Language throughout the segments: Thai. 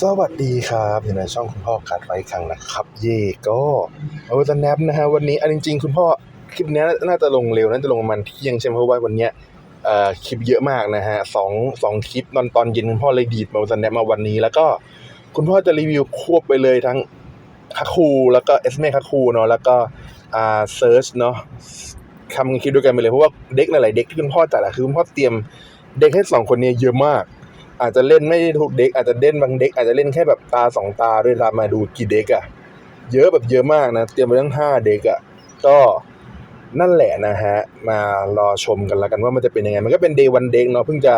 สวัสดีครับอยู่ในช่องคุณพ่อการไว้ครั้งนะครับ เย่ก็เอาจะแนบนะฮะวันนี้อันจริงๆ คุณพ่อคลิปนี้น่าจะลงเร็วน่าจะลงประมาณเที่ยงใช่ไหมเพราะว่าวันเนี้ยเอ่อคลิปเยอะมากนะฮะสองสองคลิปตอนตอนเย็นคุณพ่อเลยดีดมาจะแนบมาวันนี้ แล้วก็คุณพ่อจะรีวิวควบไปเลยทั้งคาคูแล้วก็เอสเมคาคูเนาะแล้วก็อ่าเซิร์ชเนาะทำคลิปด้วยกันไปเลยเพราะว่าเด็กหลายๆเด็กที่คุณพ่อจัดอะคือคุณพ่อเตรียมเด็กให้สองคนนี้เยอะมาก อาจจะเล่นไม่ได้ทุกเด็กอาจจะเล่นบางเด็กอาจจะเล่นแค่แบบตาสองตาด้วยตามมาดูกี่เด็กอะเยอะแบบเยอะมากนะ เตรียมไปตั้งห้าเด็กอะก็นั่นแหละนะฮะ มารอชมกันแล้วกันว่ามันจะเป็นยังไง มันก็เป็นเดย์วันเด็กเนาะเพิ่งจะ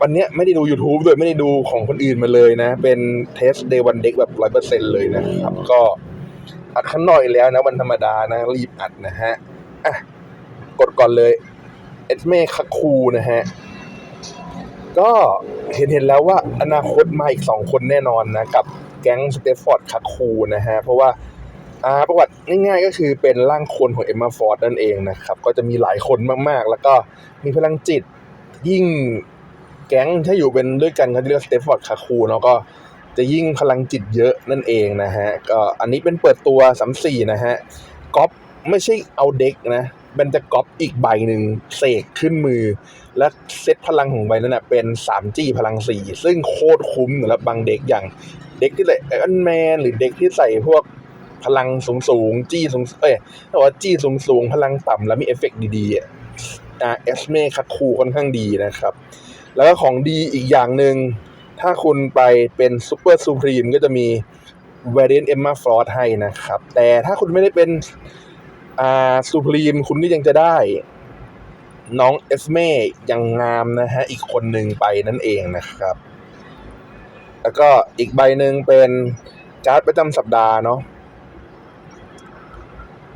วันเนี้ยไม่ได้ดู YouTube ด้วยไม่ได้ดูของคนอื่นมาเลยนะ เป็นเทสเดย์วันเด็กแบบร้อยเปอร์เซ็นต์เลยนะครับ ก็อัดข้างนอกอีกแล้วนะวันธรรมดานะ รีบอัดนะฮะอะกดก่อนเลยเอสเมคคูนะฮะ ก็เห็นเห็นแล้วว่าอนาคตมาอีกสองคนแน่นอนนะ กับแก๊งสเตฟฟอร์ดคาคูนะฮะ เพราะว่าอ่าประวัติง่ายๆก็คือเป็นร่างคนของเอ็มมาฟอร์ดนั่นเองนะครับ ก็จะมีหลายคนมากๆ แล้วก็มีพลังจิตยิ่งแก๊งถ้าอยู่เป็นด้วยกันเขาเรียกสเตฟฟอร์ดคาคูเนาะก็จะยิ่งพลังจิตเยอะนั่นเองนะฮะ ก็อันนี้เป็นเปิดตัวสามสี่นะฮะก๊อปไม่ใช่เอาเด็กนะมันจะก๊อปอีกใบหนึ่งเสกขึ้นมือ และเซตพลังของใบนั้นนะเป็น 3G พลัง 4 ซึ่งโคตรคุ้มสำหรับบางเด็กอย่างเด็กที่ใส่ไอรอนแมนหรือเด็กที่ใส่พวกพลังสูงสูงจี้สูงเอ้ยแต่ว่าจี้สูงสูงพลังต่ำแล้วมีเอฟเฟกต์ดีๆอะอาเอสเมคัตคูค่อนข้างดีนะครับ แล้วก็ของดีอีกอย่างหนึ่ง ถ้าคุณไปเป็นซูเปอร์ซูพรีมก็จะมี Variant Emma Frost ให้นะครับ แต่ถ้าคุณไม่ได้เป็นอ่าซูพรีมคุณก็ยังจะได้ น้องเอสเม่ยังงามนะฮะ อีกคนหนึ่งไปนั่นเองนะครับ แล้วก็อีกใบหนึ่งเป็นการ์ดประจำสัปดาห์เนาะ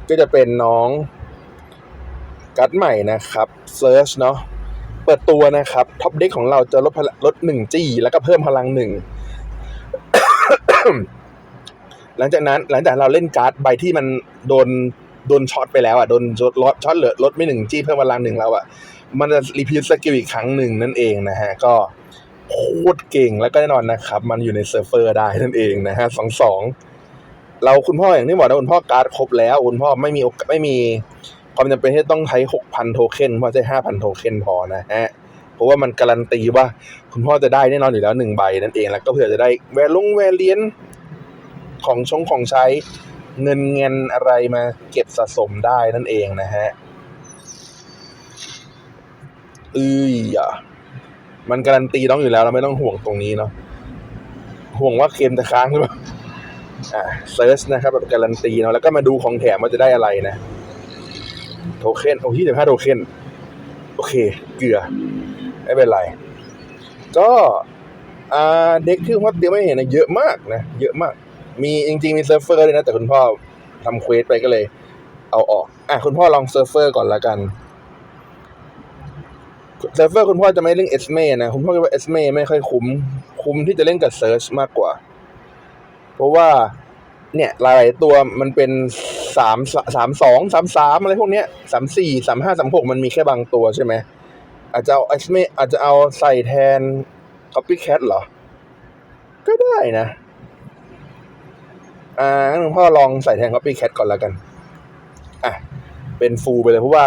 ก็จะเป็นน้องการ์ดใหม่นะครับเซิร์ชเนาะเปิดตัวนะครับท็อปเด็กของเราจะลดพลังลดหนึ่งจี้แล้วก็เพิ่มพลังหนึ่งหลังจากนั้นหลังจากเราเล่นการ์ดใบที่มันโดน โดนช็อตไปแล้วอะโดนลดช็อตเหลือลดไม่หนึ่งจี้เพิ่มพลังหนึ่งแล้วอะมันจะรีพีทสกิลอีกครั้งหนึ่งนั่นเองนะฮะก็โคตรเก่งแล้วก็แน่นอนนะครับ มันอยู่ในเซิร์ฟเวอร์ได้นั่นเองนะฮะสองสองเราคุณพ่ออย่างที่บอกนะคุณพ่อการ์ดครบแล้ว คุณพ่อไม่มีไม่มีความจำเป็นที่ต้องใช้หกพันโทเค็นพ่อใช้ห้าพันโทเค็นพอนะฮะเพราะว่ามันการันตีว่า คุณพ่อจะได้แน่นอนอยู่แล้วหนึ่งใบนั่นเองแล้วก็เผื่อจะได้แวร์ลงแวร์เลียนของชงของใช้ เงินเงินอะไรมาเก็บสะสมได้นั่นเองนะฮะอ้ยอะมันการันตีน้องอยู่แล้วเราไม่ต้องห่วงตรงนี้เนาะห่วงว่าเกมจะค้างหรือเปล่าอ่าเซิร์ชนะครับแบบการันตีเนาะแล้วก็มาดูของแถมว่าจะได้อะไรนะ โทเค็นโอ้ที่สิบห้าโทเค็นโอเค เกลือ ไม่เป็นไร ก็อ่าเด็กที่พ่อเตียมไม่เห็นนะเยอะมากนะ เยอะมาก มีจริงๆมีเซิร์ฟเวอร์เลยนะ แต่คุณพ่อทำเควสไปก็เลย เอาออก อะคุณพ่อลองเซิร์ฟเวอร์ก่อนละกันเซิร์ฟเวอร์คุณพ่อจะไม่เล่นเอสเมนะ คุณพ่อคิดว่าเอสเม่ไม่ค่อยคุ้ม คุ้มที่จะเล่นกับเซิร์ชมากกว่า เพราะว่าเนี่ยหลายตัวมันเป็นสามสามสองสามสามอะไรพวกเนี้ยสามสี่สามห้าสามหกมันมีแค่บางตัวใช่ไหม อาจจะเอาเอสเม่อาจจะเอาใส่แทน copycat เหรอ ก็ได้นะ อ่างั้นคุณพ่อลองใส่แทน copycat ก่อนแล้วกัน อะ เป็นฟูลไปเลยเพราะว่า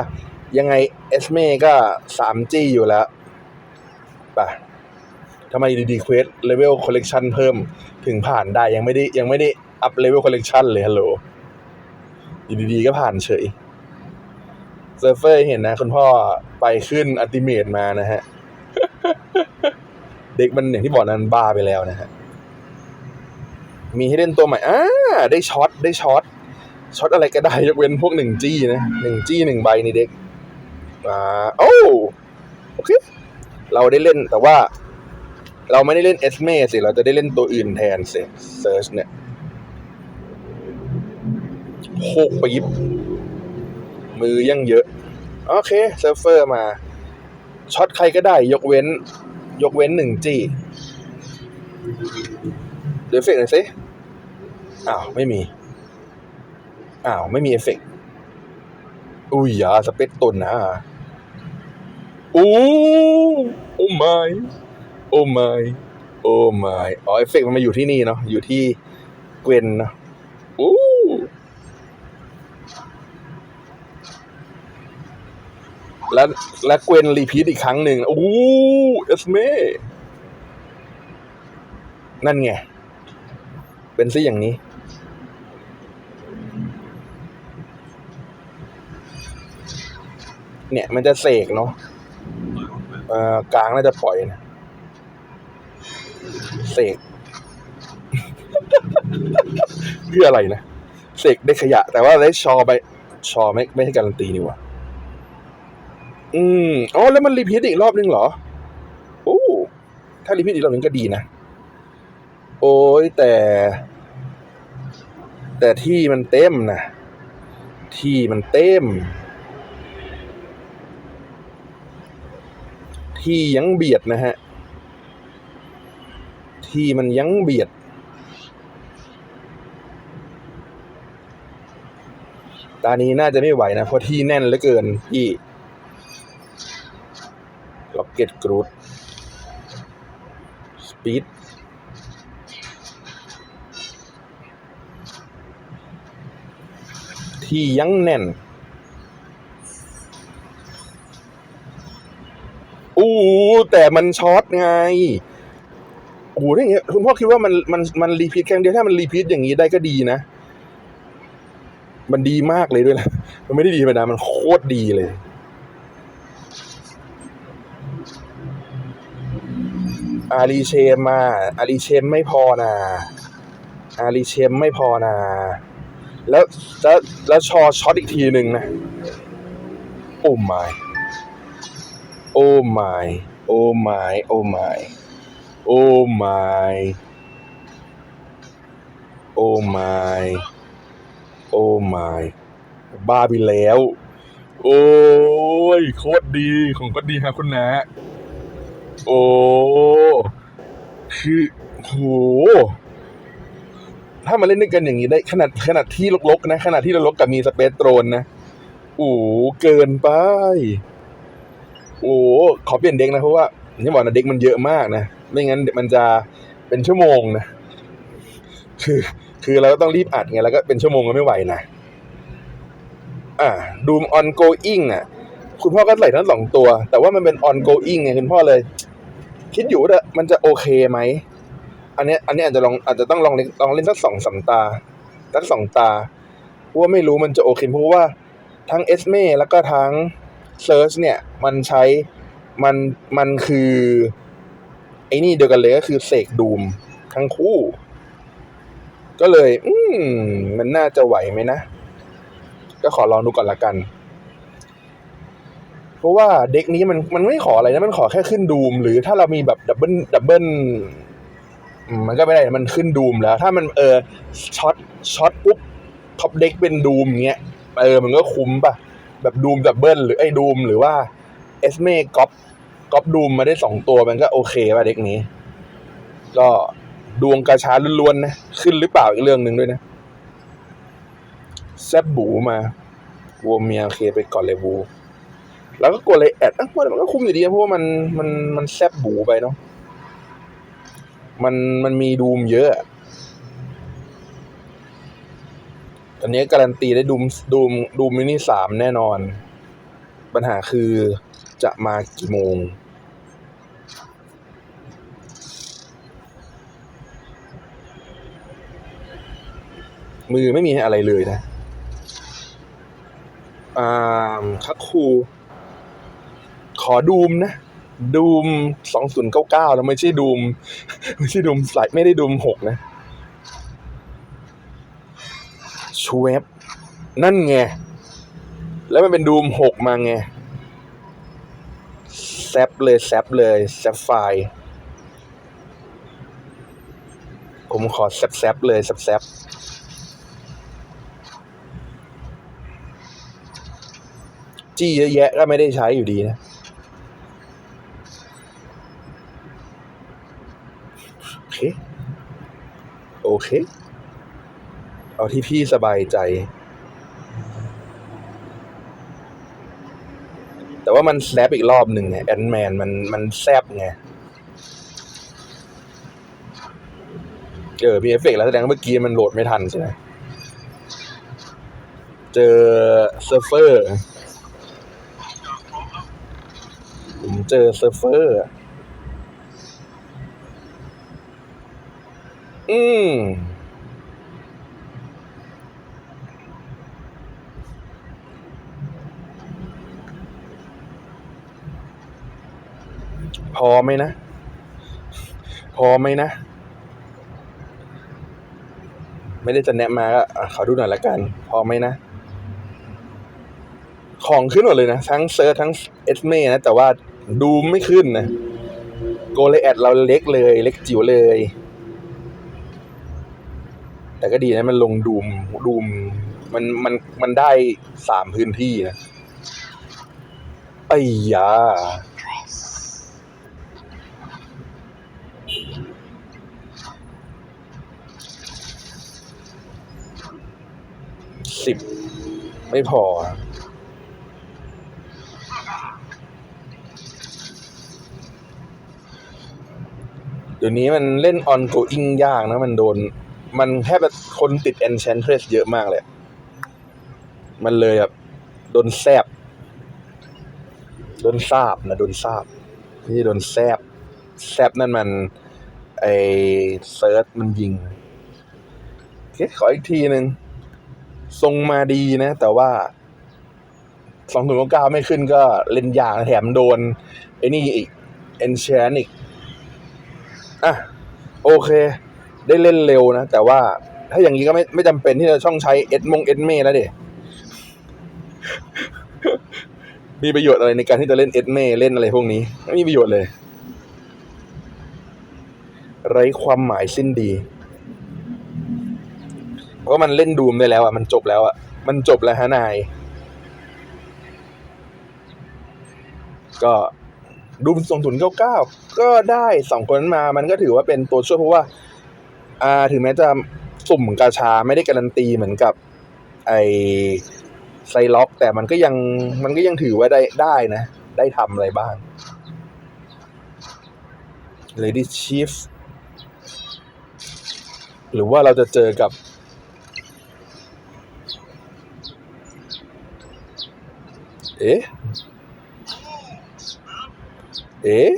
ยังไงเอสเมก็ 3G อยู่แล้วป่ะทำไมดีๆเควสเลเวลคอลเลกชันเพิ่มถึงผ่านได้ยังไม่ได้ยังไม่ได้อัพเลเวลคอลเลกชันเลยฮัลโหลดีๆก็ผ่านเฉยเซิร์ฟเวอร์เห็นนะ คุณพ่อไปขึ้นอัติเมตมานะฮะ เด็กมันอย่างที่บอกนั้นบ้าไปแล้วนะฮะ มีให้เล่นตัวใหม่อ่าได้ช็อตได้ช็อตช็อตอะไรก็ได้ยกเว้นพวกหนึ่งจี้นะหนึ่งจี้หนึ่งใบในเด็กอ่าโอ้โอเคเราได้เล่นแต่ว่า เราไม่ได้เล่นเอสเมสิเราจะได้เล่นตัวอื่นแทนสิเซิร์ชเนี่ยโคกไปยิบ มือยังเยอะ โอเคเซิร์ฟเฟอร์มาช็อตใครก็ได้ ยกเว้น ยกเว้นหนึ่งจี้ เดี๋ยวเฟกหน่อยสิอ้าวไม่มีอ้าวไม่มีเอฟเฟกต์อุ้ยอย่าสเปกตุนนะโอ้โอ้ไม่โอ้ไม่โอ้ my อ๋อเอฟเฟกต์มันมาอยู่ที่นี่เนาะอยู่ที่เกวนเนาะอู้แล้วและเกวนรีพีทอีกครั้งหนึ่งโอ้เอสเม่นั่นไง เป็นซะอย่างนี้ เนี่ยมันจะเสกเนาะเอ่อกลางน่าจะปล่อยนะเสกเพื่ออะไรนะเสกได้ขยะ แต่ว่าได้ชอไปชอไม่ไม่ใช่การันตีนี่ว่าอืมอ๋อแล้วมันรีพีทอีกรอบนึงเหรอโอ้ถ้ารีพีทอีกรอบนึงก็ดีนะ โอ้ยแต่ แต่ที่มันเต็มนะที่มันเต็ม ที่ยังเบียดนะฮะ ที่มันยังเบียด ตานี้น่าจะไม่ไหวนะ เพราะที่แน่นเหลือเกินพี่ล็อกเก็ตกรูดสปีด ที่ยังแน่น อู้แต่มันช็อตไงโอ้โหอย่างเงี้ยคุณพ่อคิดว่ามันมันมันรีพีทครั้งเดียวถ้ามันรีพีทอย่างนี้ได้ก็ดีนะ มันดีมากเลยด้วยนะมันไม่ได้ดีธรรมดามันโคตรดีเลย อารีเชมมาอารีเชมไม่พอนะอารีเชมไม่พอนะ แล้วแล้วแล้วชอช็อตอีกทีหนึ่งนะ โอ้ my โอ้ my โอ้ my โอ้ my โอ้ my โอ้ my โอ้ my บ้าไปแล้ว โอ้ยโคตรดีของก็ดีครับคุณนะ โอ้ คือโห ถ้ามาเล่นด้วยกันอย่างนี้ได้ขนาดขนาดที่ลกๆนะขนาดที่เราลกกับมีสเปซโตรนนะโอ้เกินไป โอ้ขอเปลี่ยนเด็กนะเพราะว่าอย่างที่บอกนะเด็กมันเยอะมากนะไม่งั้นมันจะเป็นชั่วโมงนะคือ คือเราก็ต้องรีบอัดไงแล้วก็เป็นชั่วโมงก็ไม่ไหวนะอ่าดูม ongoing อะ คุณพ่อก็ใส่ทั้งสองตัว แต่ว่ามันเป็น ongoing ไงคุณพ่อเลย คิดอยู่ว่ามันจะโอเคไหม อันนี้อันนี้อาจจะลองอาจจะต้องลองเล่นลองเล่นสักสองสามตาสักสองตาเพราะว่าไม่รู้มันจะโอเคเพราะว่าทั้งเอสเม่แล้วก็ทั้งเซิร์ชเนี่ย มันใช้มันมันคือไอ้นี่เดียวกันเลยก็คือเสกดูมทั้งคู่ ก็เลย อืมมันน่าจะไหวไหมนะ ก็ขอลองดูก่อนละกัน เพราะว่าเด็กนี้มันมันไม่ขออะไรนะ มันขอแค่ขึ้นดูม หรือถ้าเรามีแบบดับเบิลดับเบิล มันก็ไม่ได้มันขึ้นดูมแล้ว ถ้ามันเออช็อตช็อตปุ๊บท็อปเด็กเป็นดูมเงี้ยเออมันก็คุ้มป่ะ แบบดูมดับเบิลหรือไอ้ดูมหรือว่าเอสเมก๊อปก๊อปดูมมาได้สองตัวมันก็โอเคป่ะเด็กนี้ ก็ดวงกระช้าล้วนๆนะขึ้นหรือเปล่าอีกเรื่องหนึ่งด้วยนะแซบบูมาวัวเมียโอเคไปก่อนเลยบู แล้วก็กดเลยแอดอะมันก็คุ้มอยู่ดีเพราะว่ามันมันมันแซบบูไปเนาะ มันมันมีดูมเยอะอะ อันนี้การันตีได้ดูมดูมดูมมินิสามแน่นอน ปัญหาคือจะมากี่โมง มือไม่มีอะไรเลยนะ อ่าคักคู ขอดูมนะ ดูมสองศูนย์เก้าเก้าแล้วไม่ใช่ดูม ไม่ใช่ดูมสายไม่ได้ดูมหกนะชเวบนั่นไง แล้วมันเป็นดูมหกมาไงแซบเลยแซบเลยแซบไฟผมขอแซบแซบเลยแซบแซบจี้เยอะแยะก็ไม่ได้ใช้อยู่ดีนะ โอเค เอาที่พี่สบายใจ แต่ว่ามันแซบอีกรอบหนึ่งไงแอนแมนมันมันแซบไงเออมีเอฟเฟกแล้วแสดงเมื่อกี้มันโหลดไม่ทันใช่ไหมเจอเซิร์ฟเฟอร์ ผมเจอเซิร์ฟเฟอร์ อืมพอไหมนะ พอไหมนะ ไม่ได้จะแนะมาก็ขอดูหน่อยละกัน พอไหมนะ ของขึ้นหมดเลยนะ ทั้งเซิร์ทั้งเอสเมนะ แต่ว่าดูไม่ขึ้นนะ โกเลแอดเราเล็กเลย เล็กจิ๋วเลย แต่ก็ดีนะมันลงดูมดูมมันมันมันได้สามพื้นที่นะไอ้ยาสิบไม่พอ เดี๋ยวนี้มันเล่น ongoing ยากนะ มันโดน มันแทบจะคนติด enchantress เยอะมากเลย มันเลยแบบโดนแซบโดนซาบนะโดนซาบไม่โดนแซบแซบนั่นมัน ไอเซิร์ชมันยิงเคขออีกทีหนึ่งทรงมาดีนะ แต่ว่าสองศูนย์เก้าไม่ขึ้นก็เล่นยากแถมโดน ไอ้นี่อีกเอนชนอีก อะ โอเค ได้เล่นเร็วนะ แต่ว่าถ้าอย่างนี้ก็ไม่ไม่จำเป็นที่จะช่องใช้เอ็ดมงเอ็ดเมแล้วเด็มีประโยชน์อะไรในการที่จะเล่นเอ็ดเมเล่นอะไรพวกนี้ ไม่มีประโยชน์เลย ไร้ความหมายสิ้นดี เพราะมันเล่นดูมได้แล้วอะมันจบแล้วอะมันจบแล้วฮะนาย ก็ดูมส่งถุนเก้าเก้าก็ได้สองคนนั้นมา มันก็ถือว่าเป็นตัวช่วยเพราะว่า อ่าถึงแม้จะสุ่มกาชาไม่ได้การันตีเหมือนกับไอไซล็อก แต่มันก็ยังมันก็ยังถือว่าได้ได้นะ ได้ทำอะไรบ้าง Lady Chief หรือว่าเราจะเจอกับ เอ๊ะ เอ๊ะ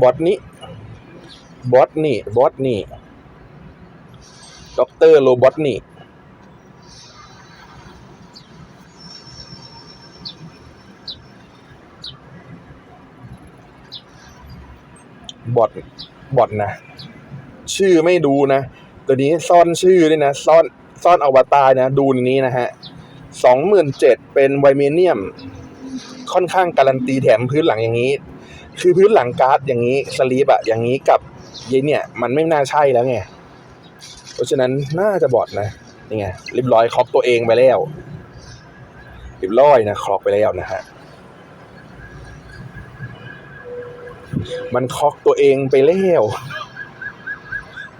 บอทนี้ บอทนี่บอทนี่ด็อกเตอร์โรบอทนี่บอทบอทนะ ชื่อไม่ดูนะ ตัวนี้ซ่อนชื่อด้วยนะ ซ่อนซ่อนอวตารนะ ดูนนี้นะฮะสองหมื่นเจ็ดเป็นไวเมเนียม ค่อนข้างการันตีแถมพื้นหลังอย่างนี้ คือพื้นหลังการ์ดอย่างนี้ สลีปอะอย่างนี้กับ ยเนี่ย มันไม่น่าใช่แล้วไงเพราะฉะนั้นน่าจะบอดนะนี่ไงเรียบร้อยคล็อกตัวเองไปแล้วเรียบร้อยนะคล็อกไปแล้วนะฮะมันคล็อกตัวเองไปแล้ว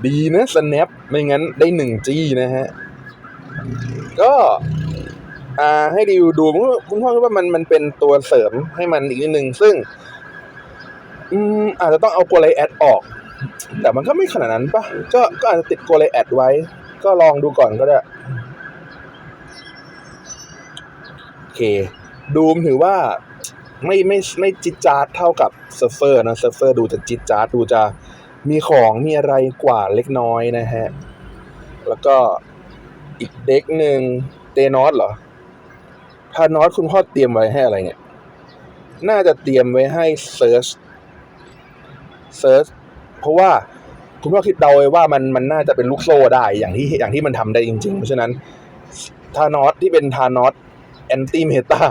ดีนะสแนปไม่งั้นได้หนึ่งจีนะฮะ ก็อ่าให้ดิวดูคุณพ่อคิดว่ามันมันเป็นตัวเสริมให้มันอีกนิดนึง ซึ่ง อืมอาจจะต้องเอาโกไลแอดออก แต่มันก็ไม่ขนาดนั้นปะก็ก็อาจจะติดโกไลแอดไว้ ก็ลองดูก่อนก็ได้ โอเค ดูมถือว่าไม่ไม่ไม่จิตจาร์ดเท่ากับเซิร์ฟเฟอร์นะเซิร์ฟเฟอร์ดูจะจิตจาร์ดดูจะมีของมีอะไรกว่าเล็กน้อยนะฮะ แล้วก็อีกเด็กหนึ่งเตนอสเหรอทานอสคุณพ่อเตรียมไว้ให้อะไรเนี่ย น่าจะเตรียมไว้ให้เซิร์ชเซิร์ช เพราะว่าคุณพ่อคิดเดาไว้ว่ามันมันน่าจะเป็นลูกโซ่ได้อย่างที่อย่างที่มันทำได้จริง ๆ เพราะฉะนั้นทานอสที่เป็นทานอสแอนตี้เมตา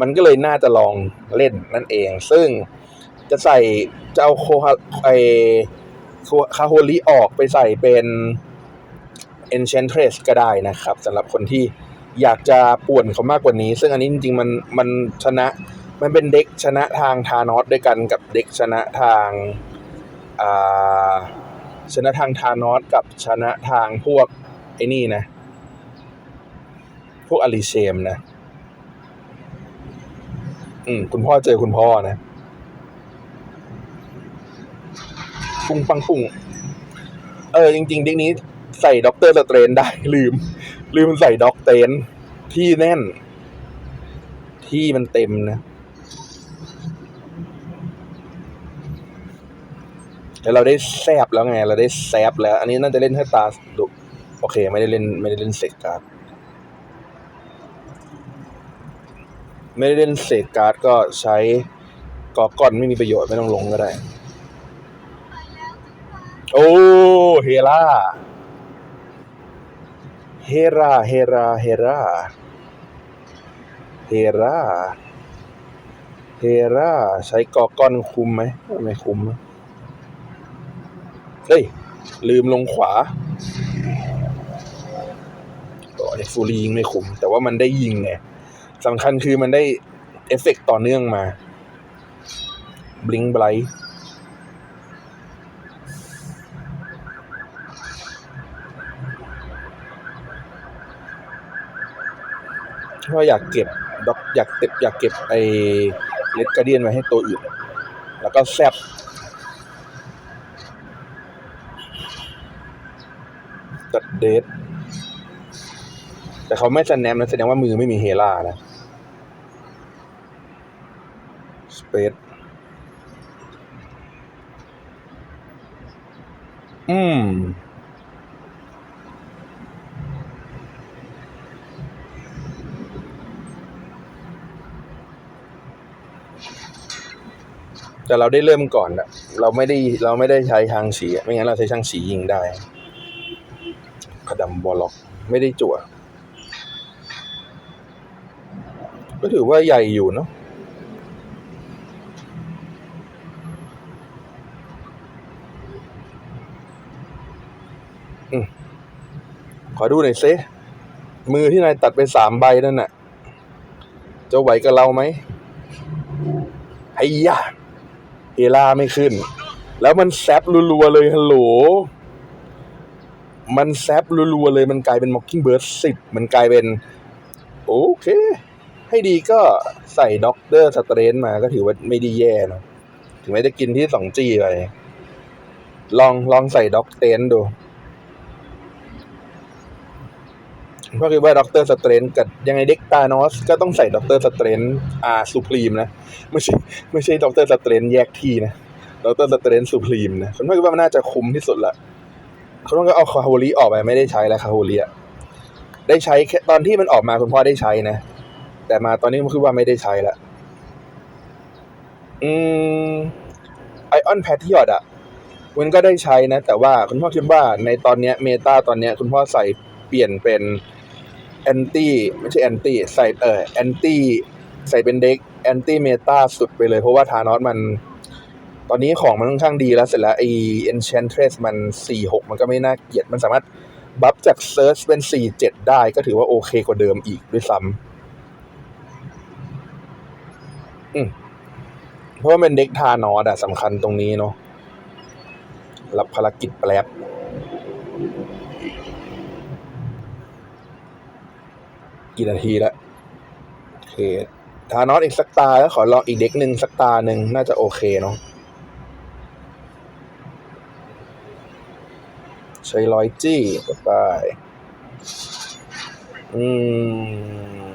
มันก็เลยน่าจะลองเล่นนั่นเอง ซึ่งจะใส่จะเอาโคฮาไอคาโฮลิออกไปใส่เป็น Enchantress ก็ได้นะครับสำหรับคนที่อยากจะป่วนเขามากกว่านี้ ซึ่งอันนี้จริงๆมันมันชนะ มันเป็นเด็กชนะทางทานอสด้วยกันกับเด็กชนะทาง ชนะทางทานอสกับชนะทางพวกไอ้นี่นะ พวกอลิเชมนะ อืม คุณพ่อเจอคุณพ่อนะปุ้งปังปุ้งเออ จริงๆเด็กนี้ใส่ด็อกเตอร์สเตรนได้ ลืม ลืมใส่ด็อกเตนที่แน่น ที่มันเต็มนะ แล้วเราได้แซบแล้วไง เราได้แซบแล้ว อันนี้น่าจะเล่นให้ตาดุโอเค ไม่ได้เล่นไม่ได้เล่นเสกการ์ดไม่ได้เล่นเสกการ์ดก็ใช้กอก้อนไม่มีประโยชน์ไม่ต้องลงก็ได้ โอ้เฮราเฮราเฮราเฮราเฮราเฮราใช้กอก้อนคุมไหมไม่คุมนะ เฮ้ย ลืมลงขวาต่อเนี่ยฟูรียิงไม่คุมแต่ว่ามันได้ยิงไงสำคัญคือมันได้เอฟเฟกต์ต่อเนื่องมา บลิงไบรท์เพราอยากเก็บด็อกอยากเก็บอยากเก็บไอ้เลดการเดียนไว้ให้ตัวอื่น แล้วก็แซบตัด เดทแต่เขาไม่สแนมนะแสดงว่ามือไม่มีเฮล่านะสเปซอืม แต่เราได้เริ่มก่อนอะเราไม่ได้เราไม่ได้ใช้ทางสี ไม่งั้นเราใช้ช่างสียิงได้ ขดำบอลล็อกไม่ได้จั่ว ก็ถือว่าใหญ่อยู่เนาะขอดูหน่อยซิมือที่นายตัดไปสามใบนั่นน่ะ จะไหวกับเราไหมไอ้ยะเอล่าไม่ขึ้น แล้วมันแซบรัวๆเลยฮัลโหล มันแซบรัวๆเลยมันกลายเป็น Mockingbird 10 มันกลายเป็น โอเค ให้ดีก็ใส่ด็อกเตอร์สเตรนมาก็ถือว่าไม่ด้แย่นะถึงแม้จะกินที่สองจีไป ลองลองใส่ด็อกเตนดูเพราะคิดว่าด็อกเตอร์สเตรนกับยังไงเด็กตานอสก็ต้องใส่ด็อกเตอร์สเตรนอาซูพรีมนะ ไม่ใช่ไม่ใช่ด็อกเตอร์สเตรนแยกที่นะด็อกเตอร์สเตรนซูพรีมนะผมคิดว่ามันน่าจะคุ้มที่สุดละ เขาต้องก็เอาคาโฮลีออกไปไม่ได้ใช้แล้วคาโฮลีอะได้ใช้แค่ตอนที่มันออกมาคุณพ่อได้ใช้นะ แต่มาตอนนี้มันคือว่าไม่ได้ใช้ละอืมไอออนแพทที่หยอดอะมันก็ได้ใช้นะ แต่ว่าคุณพ่อคิดว่าในตอนเนี้ยเมตาตอนเนี้ยคุณพ่อใส่เปลี่ยนเป็นแอนตี้ไม่ใช่แอนตี้ใส่เออแอนตี้ใส่เป็นเด็กแอนตี้เมตาสุดไปเลยเพราะว่าทานอสมัน ตอนนี้ของมันค่อนข้างดีแล้วเสร็จแล้วไอเอนเชนเทรสมันสี่หกมันก็ไม่น่าเกลียด มันสามารถบัฟจากเซิร์ชเป็นสี่เจ็ดได้ก็ถือว่าโอเคกว่าเดิมอีกด้วยซ้ำเพราะว่าเป็นเด็กทานอสอะสำคัญตรงนี้เนาะรับภารกิจแป๊บกี่นาทีแล้วโอเคทานอสอีกสักตาแล้วขอลองอีกเด็กหนึ่งสักตาหนึ่งน่าจะโอเคเนาะ ใช้ร้อยจี้ต่อไป อืม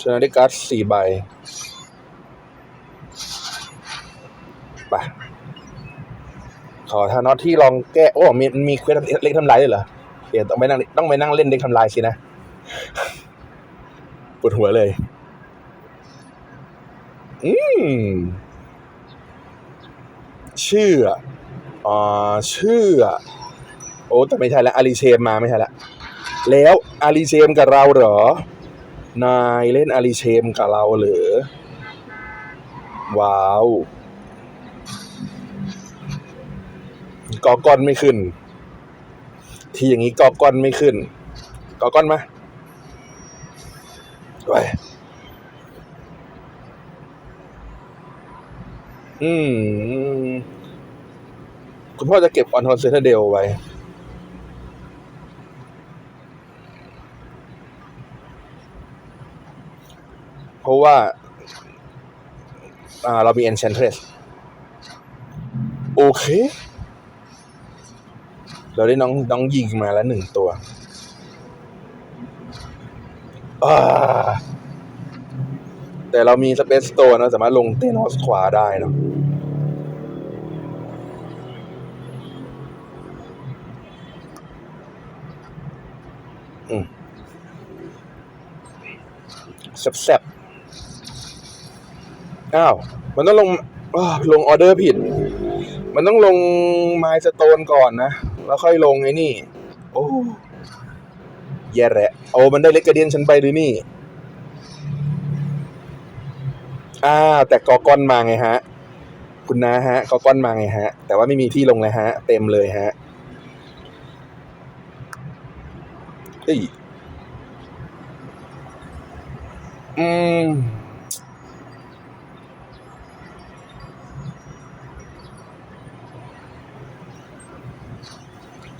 ชนะได้การ์ดสี่ใบไปขอทานอตที่ลองแก้ โอ้ มีมีเควสเล็กทำลายด้วยเหรอเดี๋ยวต้องไปนั่งต้องไปนั่งเล่นเด็กทำลายสินะปวดหัวเลย อืมชื่อ อะอ่าชื่อโอ้แต่ไม่ใช่ละอารีเชมมาไม่ใช่ละแล้วอารีเชมกับเราเหรอนายเล่นอารีเชมกับเราเหรอว้าวกอก้อนไม่ขึ้น ทีอย่างนี้กอก้อนไม่ขึ้นกอก้อนมาไปอืม คุณพ่อจะเก็บออนทอนเซนเทเดลไว้ เพราะว่าอ่าเรามี Enchantress โอเค เราได้น้องน้องยิงมาแล้วหนึ่งตัวแต่เรามีสเปซโตนเราสามารถลงเตนอสขวาได้เนะ แซ่บๆอ้าว มันต้องลงลงออเดอร์ผิด มันต้องลงไมล์สโตนก่อนนะ แล้วค่อยลงไอ้นี่ โอ้แย่แหละโอ้มันได้เล็กกระเดียนฉันไปหรือนี่อ้าวแต่กอกอนมาไงฮะ คุณนาฮะกอก้อนมาไงฮะ แต่ว่าไม่มีที่ลงเลยฮะ เต็มเลยฮะเอ้ย อืม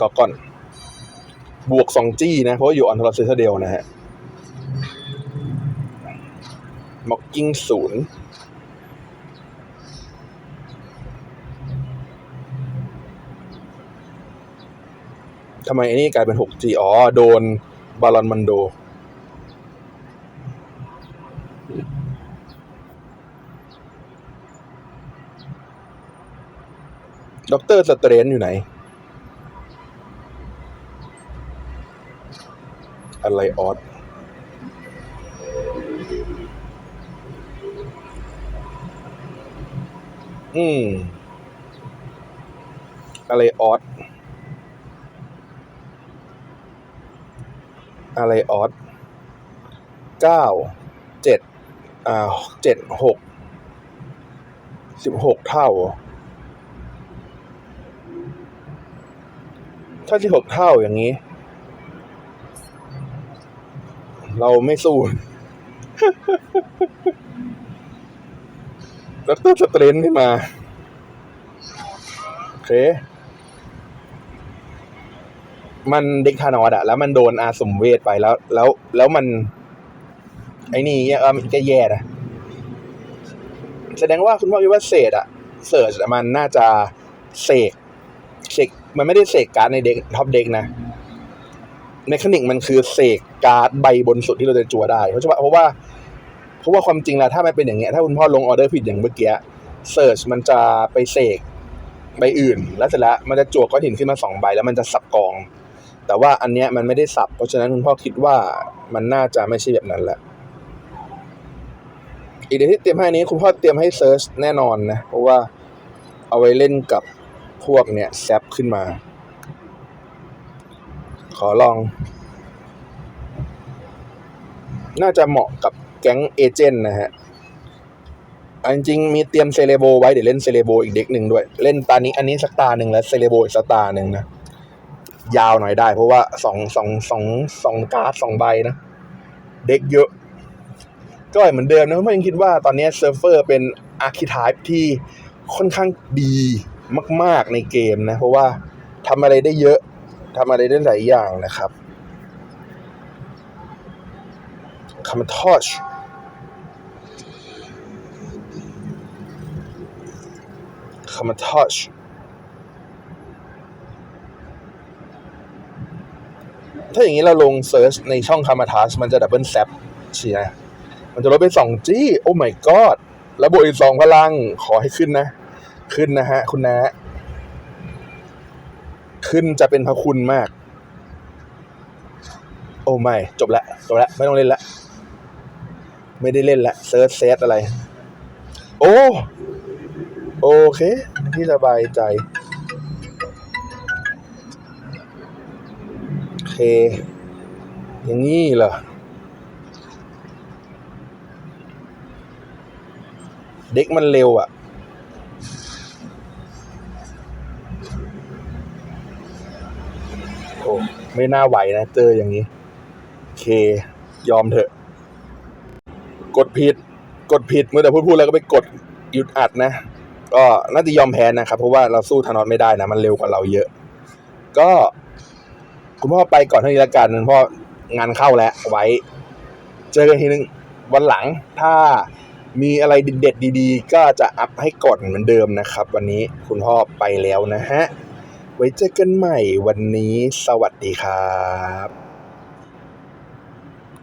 กอกอน บวกสองจี้นะ เพราะอยู่ออนทรเซเดลนะฮะม็อกกิ้งศูนย์ทำไมไอ้นี่กลายเป็น 6G อ๋อ โดนบาลอนมันโด ด็อกเตอร์สเตรนอยู่ไหน อะไรออสอืม อะไรออสอะไรออสเก้าเจ็ดอ่าเจ็ดหกสิบหกเท่าเหรอ ถ้าสิบหกเท่าอย่างนี้ เราไม่สู้แล้วตัวสเตรนขึ้นมา โอเค มันเด็กทานอดอะแล้วมันโดนอาสมเวทไปแล้ว แล้ว แล้วมัน ไอ้นี่เนี่ยเออมันก็แย่นะแสดงว่าคุณพ่อคิดว่าเศษอะเสิร์ชมันน่าจะเสกเสก มันไม่ได้เสกการ์ดในเด็กท็อปเด็กนะเมคานิกมันคือเสกการ์ดใบบนสุดที่เราจะจั่วได้ เพราะว่าเพราะว่าเพราะว่าความจริงแล้วถ้ามันเป็นอย่างเงี้ยถ้าคุณพ่อลงออเดอร์ผิดอย่างเมื่อกี้เซิร์ชมันจะไปเสกใบอื่น แล้วเสร็จแล้วมันจะจั่วก้อนหินขึ้นมาสองใบแล้วมันจะสับกอง แต่ว่าอันเนี้ยมันไม่ได้สับ เพราะฉะนั้นคุณพ่อคิดว่ามันน่าจะไม่ใช่แบบนั้นแหละอีกเดี๋ยวที่เตรียมให้นี้คุณพ่อเตรียมให้เซิร์ชแน่นอนนะเพราะว่าเอาไว้เล่นกับ พวกเนี้ยแซปขึ้นมา ขอลอง น่าจะเหมาะกับแก๊งเอเจนต์นะฮะอันจริงมีเตรียมเซเลโบไว้เดี๋ยวเล่นเซเลโบอีกเด็กหนึ่งด้วย เล่นตานี้อันนี้สักตาหนึ่งแล้วเซเลโบอีกสักตาหนึ่งนะ ยาวหน่อยได้ เพราะว่าสองสองสองสองการ์ดสองใบนะ เด็กเยอะ ก็เหมือนเดิมนะผมยังคิดว่าตอนนี้เซิร์ฟเฟอร์เป็นอาร์คิทายที่ค่อนข้างดี มาก ๆในเกมนะ เพราะว่าทำอะไรได้เยอะทำอะไรได้หลายอย่างนะครับคำทอชคำทอชถ้าอย่างนี้เราลงเซิร์ชในช่องคามาทัสมันจะดับเบิลแซปเชียร์มันจะลดไปสองจี้ โอ้ my god แล้วบวกอีกสองพลังขอให้ขึ้นนะ ขึ้นนะฮะ คุณนะขึ้นจะเป็นพระคุณมาก โอ้ไม่ จบละจบละไม่ต้องเล่นละ ไม่ได้เล่นละเซิร์ชเซตอะไร โอ้โอเค ที่สบายใจ โอเค อย่างนี้เหรอเด็กมันเร็วอะ ไม่น่าไหวนะ เจออย่างนี้ เค ยอมเถอะ กดผิด กดผิดเมื่อแต่พูดพูดแล้วก็ไปกดหยุดอัดนะ ก็น่าจะยอมแพ้นะครับ เพราะว่าเราสู้ธนอสไม่ได้นะ มันเร็วกว่าเราเยอะ ก็ คุณพ่อไปก่อนเท่านี้ละกันคุณพ่องานเข้าแล้วไว้ เจอกันทีนึงวันหลังถ้ามีอะไรเด็ดๆดี ๆ ก็จะอัพให้ก่อนเหมือนเดิมนะครับ วันนี้คุณพ่อไปแล้วนะฮะ ไว้เจอกันใหม่วันนี้สวัสดีครับ